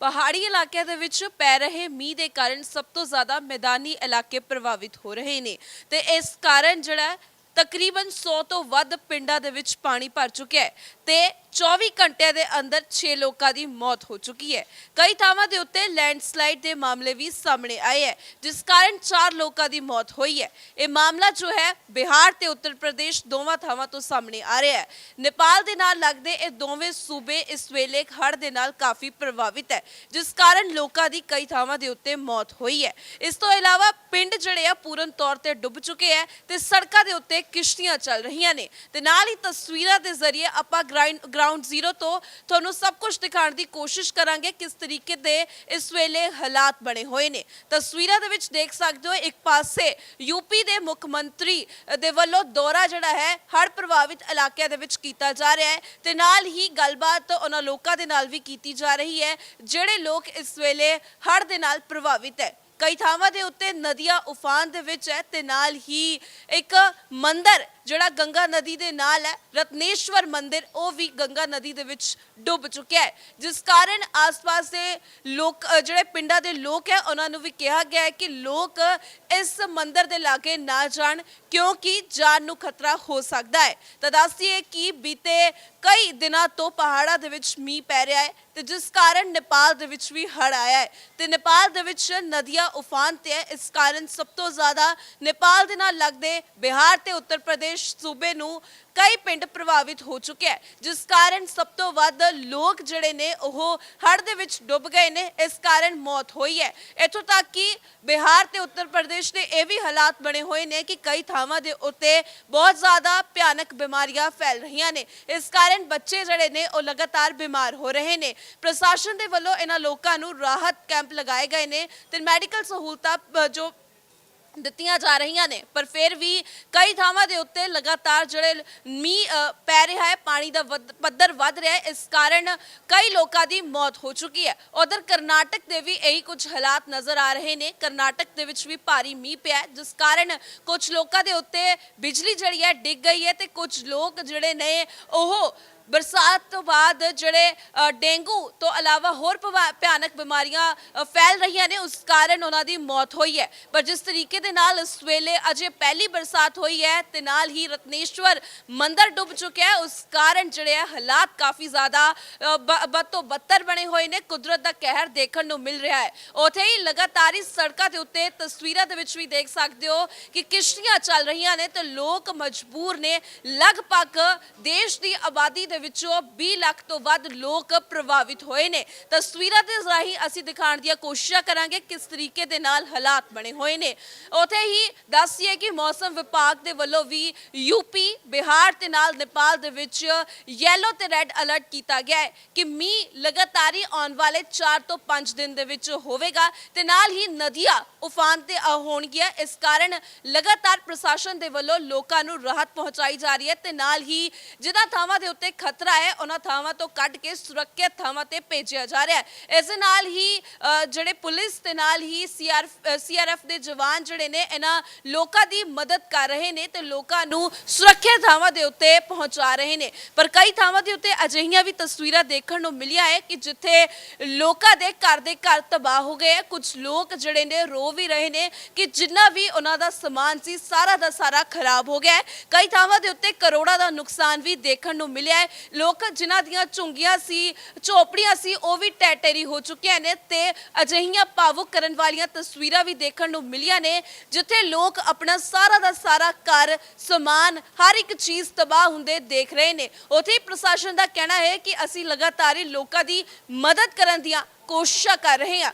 ਪਹਾੜੀ ਇਲਾਕਿਆਂ ਦੇ ਵਿੱਚ ਪੈ ਰਹੇ ਮੀਂਹ ਦੇ ਕਾਰਨ ਸਭ ਤੋਂ ਜ਼ਿਆਦਾ ਮੈਦਾਨੀ ਇਲਾਕੇ ਪ੍ਰਭਾਵਿਤ ਹੋ ਰਹੇ ਨੇ ਤੇ ਇਸ ਕਾਰਨ ਜਿਹੜਾ ਤਕਰੀਬਨ 100 ਤੋਂ ਵੱਧ ਪਿੰਡਾਂ ਦੇ ਵਿੱਚ ਪਾਣੀ ਭਰ ਚੁੱਕਿਆ ਹੈ ਤੇ 24 ਘੰਟਿਆਂ ਦੇ ਅੰਦਰ 6 ਲੋਕਾਂ ਦੀ ਮੌਤ ਹੋ ਚੁੱਕੀ ਹੈ। ਕਈ ਥਾਵਾਂ ਦੇ ਉੱਤੇ ਲੈਂਡਸਲਾਈਡ ਦੇ ਮਾਮਲੇ ਵੀ ਸਾਹਮਣੇ ਆਏ ਹੈ, ਜਿਸ ਕਾਰਨ 4 ਲੋਕਾਂ ਦੀ ਮੌਤ ਹੋਈ ਹੈ। ਇਹ ਮਾਮਲਾ ਜੋ ਹੈ, ਬਿਹਾਰ ਤੇ ਉੱਤਰ ਪ੍ਰਦੇਸ਼ ਦੋਵਾਂ ਥਾਵਾਂ ਤੋਂ ਸਾਹਮਣੇ ਆ ਰਿਹਾ ਹੈ। ਨੇਪਾਲ ਦੇ ਨਾਲ ਲੱਗਦੇ ਇਹ ਦੋਵੇਂ ਸੂਬੇ ਇਸ ਵੇਲੇ ਹੜ੍ਹ ਦੇ ਨਾਲ ਕਾਫੀ ਪ੍ਰਭਾਵਿਤ ਹੈ, ਜਿਸ ਕਾਰਨ ਲੋਕਾਂ ਦੀ ਕਈ ਥਾਵਾਂ ਦੇ ਉੱਤੇ ਮੌਤ ਹੋਈ ਹੈ। ਇਸ ਤੋਂ ਇਲਾਵਾ ਪਿੰਡ ਜਿਹੜੇ ਆ, ਪੂਰਨ ਤੌਰ ਤੇ ਡੁੱਬ ਚੁੱਕੇ ਹੈ ਤੇ ਸੜਕਾਂ ਦੇ ਉੱਤੇ ਕਿਸ਼ਤੀਆਂ ਚੱਲ ਰਹੀਆਂ ਨੇ। ਤੇ ਨਾਲ ਹੀ ਤਸਵੀਰਾਂ ਦੇ ਜ਼ਰੀਏ ਆਪਾਂ ਗਰਾਊਂਡ ਜ਼ੀਰੋ ਤੋਂ ਤੁਹਾਨੂੰ ਸਭ ਕੁਝ ਦਿਖਾਉਣ ਦੀ ਕੋਸ਼ਿਸ਼ ਕਰਾਂਗੇ ਕਿਸ ਤਰੀਕੇ ਦੇ ਇਸ ਵੇਲੇ ਹਾਲਾਤ ਬਣੇ ਹੋਏ ਨੇ। ਤਸਵੀਰਾਂ ਦੇ ਵਿੱਚ ਦੇਖ ਸਕਦੇ ਹੋ, ਇੱਕ ਪਾਸੇ ਯੂਪੀ ਦੇ ਮੁੱਖ ਮੰਤਰੀ ਦੇ ਵੱਲੋਂ ਦੌਰਾ ਜਿਹੜਾ ਹੈ, ਹੜ੍ਹ ਪ੍ਰਭਾਵਿਤ ਇਲਾਕਿਆਂ ਦੇ ਵਿੱਚ ਕੀਤਾ ਜਾ ਰਿਹਾ ਹੈ। ਤੇ ਨਾਲ ਹੀ ਗੱਲਬਾਤ ਉਹਨਾਂ ਲੋਕਾਂ ਦੇ ਨਾਲ ਵੀ ਕੀਤੀ ਜਾ ਰਹੀ ਹੈ, ਜਿਹੜੇ ਲੋਕ ਇਸ ਵੇਲੇ ਹੜ੍ਹ ਦੇ ਨਾਲ ਪ੍ਰਭਾਵਿਤ ਹੈ। ਕਈ ਥਾਵਾਂ ਦੇ ਉੱਤੇ ਨਦੀਆਂ ਉਫਾਨ ਦੇ ਵਿੱਚ ਹੈ ਤੇ ਨਾਲ ਹੀ ਇੱਕ ਮੰਦਰ ਜਿਹੜਾ ਗੰਗਾ ਨਦੀ ਦੇ ਨਾਲ ਹੈ, ਰਤਨੇਸ਼ਵਰ ਮੰਦਿਰ, ਉਹ ਵੀ ਗੰਗਾ ਨਦੀ ਦੇ ਵਿੱਚ ਡੁੱਬ ਚੁੱਕਿਆ ਹੈ। ਜਿਸ ਕਾਰਨ ਆਸ-ਪਾਸ ਦੇ ਲੋਕ ਜਿਹੜੇ ਪਿੰਡਾਂ ਦੇ ਲੋਕ ਹੈ, ਉਹਨਾਂ ਨੂੰ ਵੀ ਕਿਹਾ ਗਿਆ ਹੈ ਕਿ ਲੋਕ ਇਸ ਮੰਦਿਰ ਦੇ ਲਾਗੇ ਨਾ ਜਾਣ, ਕਿਉਂਕਿ ਜਾਨ ਨੂੰ ਖਤਰਾ ਹੋ ਸਕਦਾ ਹੈ। ਤਾਂ ਦੱਸਦੀਏ ਕਿ ਬੀਤੇ ਕਈ ਦਿਨਾਂ ਤੋਂ ਪਹਾੜਾਂ ਦੇ ਵਿੱਚ ਮੀਂਹ ਪੈ ਰਿਹਾ ਹੈ ਤੇ ਜਿਸ ਕਾਰਨ ਨੇਪਾਲ ਦੇ ਵਿੱਚ ਵੀ ਹੜ ਆਇਆ ਹੈ। ਤੇ ਨੇਪਾਲ ਦੇ ਵਿੱਚ ਨਦੀਆਂ ਉਫਾਨ ਤੇ ਹੈ, ਇਸ ਕਾਰਨ ਸਭ ਤੋਂ ਜ਼ਿਆਦਾ ਨੇਪਾਲ ਦੇ ਨਾਲ ਲੱਗਦੇ ਬਿਹਾਰ ਤੇ ਉੱਤਰ ਪ੍ਰਦੇਸ਼ ਸੂਬੇ ਨੂੰ ਕਈ ਪਿੰਡ ਪ੍ਰਭਾਵਿਤ ਹੋ ਚੁੱਕੇ ਹੈ, ਜਿਸ ਕਾਰਨ ਸਭ ਤੋਂ ਵੱਧ ਲੋਕ ਜਿਹੜੇ ਨੇ ਉਹ ਹੜ ਦੇ ਵਿੱਚ ਡੁੱਬ ਗਏ ਨੇ, ਇਸ ਕਾਰਨ ਮੌਤ ਹੋਈ ਹੈ। ਇੱਥੋਂ ਤੱਕ ਕਿ ਬਿਹਾਰ ਤੇ ਉੱਤਰ ਪ੍ਰਦੇਸ਼ ਦੇ ਇਹ ਵੀ ਹਾਲਾਤ ਬਣੇ ਹੋਏ ਨੇ ਕਿ ਕਈ ਥਾਵਾਂ ਦੇ ਉੱਤੇ ਬਹੁਤ ਜ਼ਿਆਦਾ ਭਿਆਨਕ ਬਿਮਾਰੀਆਂ ਫੈਲ ਰਹੀਆਂ ਨੇ। ਇਸ ਕਾਰਨ ਬੱਚੇ ਜਿਹੜੇ ਨੇ ਉਹ ਲਗਾਤਾਰ ਬਿਮਾਰ ਹੋ ਰਹੇ ਨੇ। ਪ੍ਰਸ਼ਾਸਨ ਦੇ ਵੱਲੋਂ ਇਹਨਾਂ ਲੋਕਾਂ ਨੂੰ ਰਾਹਤ ਕੈਂਪ ਲਗਾਏ ਗਏ ਨੇ ਤੇ ਮੈਡੀਕਲ ਸਹੂਲਤਾਂ ਜੋ ਦਿੱਤੀਆਂ ਜਾ ਰਹੀਆਂ ਨੇ। ਪਰ ਫਿਰ ਵੀ ਕਈ ਥਾਵਾਂ ਦੇ ਉੱਤੇ ਲਗਾਤਾਰ ਜਿਹੜੇ ਮੀਂਹ ਅ, ਪੈ ਰਿਹਾ ਹੈ ਪਾਣੀ ਦਾ ਵੱਧ- ਪੱਧਰ ਵੱਧ ਰਿਹਾ ਹੈ ਇਸ ਕਾਰਨ ਕਈ ਲੋਕਾਂ ਦੀ ਮੌਤ ਹੋ ਚੁੱਕੀ ਹੈ। ਉਧਰ ਕਰਨਾਟਕ ਦੇ ਵੀ ਇਹੀ ਕੁਝ ਹਾਲਾਤ ਨਜ਼ਰ ਆ ਰਹੇ ਨੇ। ਕਰਨਾਟਕ ਦੇ ਵਿੱਚ ਵੀ ਭਾਰੀ ਮੀਂਹ ਪਿਆ ਹੈ, ਜਿਸ ਕਾਰਨ ਕੁਝ ਲੋਕਾਂ ਦੇ ਉੱਤੇ ਬਿਜਲੀ ਜਿਹੜੀ ਹੈ ਡਿੱਗ ਗਈ ਹੈ ਤੇ ਕੁਝ ਲੋਕ ਜਿਹੜੇ ਨੇ ਉਹ ਬਰਸਾਤ ਤੋਂ ਬਾਅਦ ਜਿਹੜੇ ਡੇਂਗੂ ਤੋਂ ਇਲਾਵਾ ਹੋਰ ਭਿਆਨਕ ਬਿਮਾਰੀਆਂ ਫੈਲ ਰਹੀਆਂ ਨੇ ਉਸ ਕਾਰਨ ਉਹਨਾਂ ਦੀ ਮੌਤ ਹੋਈ ਹੈ। ਪਰ ਜਿਸ ਤਰੀਕੇ ਦੇ ਨਾਲ ਇਸ ਵੇਲੇ ਅਜੇ ਪਹਿਲੀ ਬਰਸਾਤ ਹੋਈ ਹੈ ਤੇ ਨਾਲ ਹੀ ਰਤਨੇਸ਼ਵਰ ਮੰਦਰ ਡੁੱਬ ਚੁੱਕਿਆ ਹੈ ਉਸ ਕਾਰਨ ਜਿਹੜੇ ਹੈ ਹਾਲਾਤ ਕਾਫੀ ਜ਼ਿਆਦਾ ਅ, ਬ- ਬਦ ਤੋਂ ਬੱਤਰ ਬਣੇ ਹੋਏ ਨੇ ਕੁਦਰਤ ਦਾ ਕਹਿਰ ਦੇਖਣ ਨੂੰ ਮਿਲ ਰਿਹਾ ਹੈ। ਉਥੇ ਹੀ ਲਗਾਤਾਰ ਹੀ ਸੜਕਾਂ ਦੇ ਉੱਤੇ ਤਸਵੀਰਾਂ ਦੇ ਵਿੱਚ ਵੀ ਦੇਖ ਸਕਦੇ ਹੋ ਕਿ ਕਿਸ਼ਤੀਆਂ ਚੱਲ ਰਹੀਆਂ ਨੇ ਤੇ ਲੋਕ ਮਜਬੂਰ ਨੇ। ਲਗਭਗ ਦੇਸ਼ ਦੀ ਆਬਾਦੀ ਦੇ ਵਿੱਚੋਂ 20 ਲੱਖ ਤੋਂ ਵੱਧ ਲੋਕ ਪ੍ਰਭਾਵਿਤ ਹੋਏ ਨੇ। ਤਸਵੀਰਾਂ ਦੇ ਰਾਹੀਂ ਅਸੀਂ ਦਿਖਾਉਣ ਦੀਆਂ ਕੋਸ਼ਿਸ਼ਾਂ ਕਰਾਂਗੇ ਕਿਸ ਤਰੀਕੇ ਦੇ ਨਾਲ ਹਾਲਾਤ ਬਣੇ ਹੋਏ ਨੇ। ਉਥੇ ਹੀ ਦੱਸੀਏ ਕਿ ਮੌਸਮ ਵਿਭਾਗ ਦੇ ਵੱਲੋਂ ਵੀ ਯੂਪੀ ਬਿਹਾਰ ਤੇ ਨਾਲ ਨੇਪਾਲ ਦੇ ਵਿੱਚ ਯੈਲੋ ਤੇ ਰੈੱਡ ਅਲਰਟ ਕੀਤਾ ਗਿਆ ਹੈ ਕਿ ਮੀਂਹ ਲਗਾਤਾਰ ਹੀ ਆਉਣ ਵਾਲੇ 4 ਤੋਂ 5 ਦਿਨ ਦੇ ਵਿੱਚ ਹੋਵੇਗਾ ਤੇ ਨਾਲ ਹੀ ਨਦੀਆਂ ਉਫਾਨ ਤੇ ਹੋਣਗੀਆਂ। ਇਸ ਕਾਰਨ ਲਗਾਤਾਰ ਪ੍ਰਸ਼ਾਸਨ ਦੇ ਵੱਲੋਂ ਲੋਕਾਂ ਨੂੰ ਰਾਹਤ ਪਹੁੰਚਾਈ ਜਾ ਰਹੀ ਹੈ ਤੇ ਨਾਲ ਹੀ ਜਿਨ੍ਹਾਂ ਥਾਵਾਂ ਦੇ ਉੱਤੇ ਖਤਰਾ ਹੈ, ਉਹਨਾਂ ਥਾਵਾਂ ਤੋਂ ਕੱਢ ਕੇ ਸੁਰੱਖਿਅਤ ਥਾਵਾਂ ਤੇ ਭੇਜਿਆ ਜਾ ਰਿਹਾ ਹੈ। ਇਸ ਦੇ ਨਾਲ ਹੀ ਜਿਹੜੇ ਪੁਲਿਸ ਤੇ ਨਾਲ ਹੀ ਸੀਆਰ ਸੀਆਰਐਫ ਦੇ ਜਵਾਨ ਜਿਹੜੇ ਨੇ, ਇਹਨਾਂ ਲੋਕਾਂ ਦੀ ਮਦਦ ਕਰ ਰਹੇ ਨੇ ਤੇ ਲੋਕਾਂ ਨੂੰ ਸੁਰੱਖਿਅਤ ਥਾਵਾਂ ਦੇ ਉੱਤੇ ਪਹੁੰਚਾ ਰਹੇ ਨੇ। ਪਰ ਕਈ ਥਾਵਾਂ ਦੇ ਉੱਤੇ ਅਜਿਹੀਆਂ ਵੀ ਤਸਵੀਰਾਂ ਦੇਖਣ ਨੂੰ ਮਿਲੀਆਂ ਹੈ ਕਿ ਜਿੱਥੇ ਲੋਕਾਂ ਦੇ ਘਰ ਦੇ ਘਰ ਤਬਾਹ ਹੋ ਗਏ ਕੁਝ ਲੋਕ ਜਿਹੜੇ ਨੇ, ਰੋ ਵੀ ਰਹੇ ਨੇ ਕਿ ਜਿੰਨਾ ਵੀ ਉਹਨਾਂ ਦਾ ਸਮਾਨ ਸੀ, ਸਾਰਾ ਦਾ ਸਾਰਾ ਖਰਾਬ ਹੋ ਗਿਆ ਕਈ ਥਾਵਾਂ ਦੇ ਉੱਤੇ ਕਰੋੜਾਂ ਦਾ ਨੁਕਸਾਨ ਵੀ ਦੇਖਣ ਨੂੰ ਮਿਲਿਆ ਹੈ। ਲੋਕ ਜਿਨ੍ਹਾਂ ਦੀਆਂ ਝੁੰਗੀਆਂ ਸੀ, ਝੋਪੜੀਆਂ ਸੀ, ਉਹ ਵੀ ਟੈਟੇਰੀ ਹੋ ਚੁੱਕੀਆਂ ਨੇ ਤੇ ਅਜਿਹੀਆਂ ਭਾਵੁਕ ਕਰਨ ਵਾਲੀਆਂ ਤਸਵੀਰਾਂ ਵੀ ਦੇਖਣ ਨੂੰ ਮਿਲੀਆਂ ਨੇ, ਜਿੱਥੇ ਲੋਕ ਆਪਣਾ ਸਾਰਾ ਦਾ ਸਾਰਾ ਘਰ, ਸਮਾਨ, ਹਰ ਇੱਕ ਚੀਜ਼ ਤਬਾਹ ਹੁੰਦੇ ਦੇਖ ਰਹੇ ਨੇ। ਉਥੇ ਹੀ ਪ੍ਰਸ਼ਾਸਨ ਦਾ ਕਹਿਣਾ ਹੈ ਕਿ ਅਸੀਂ ਲਗਾਤਾਰ ਹੀ ਲੋਕਾਂ ਦੀ ਮਦਦ ਕਰਨ ਦੀਆਂ ਕੋਸ਼ਿਸ਼ਾਂ ਕਰ ਰਹੇ ਹਾਂ।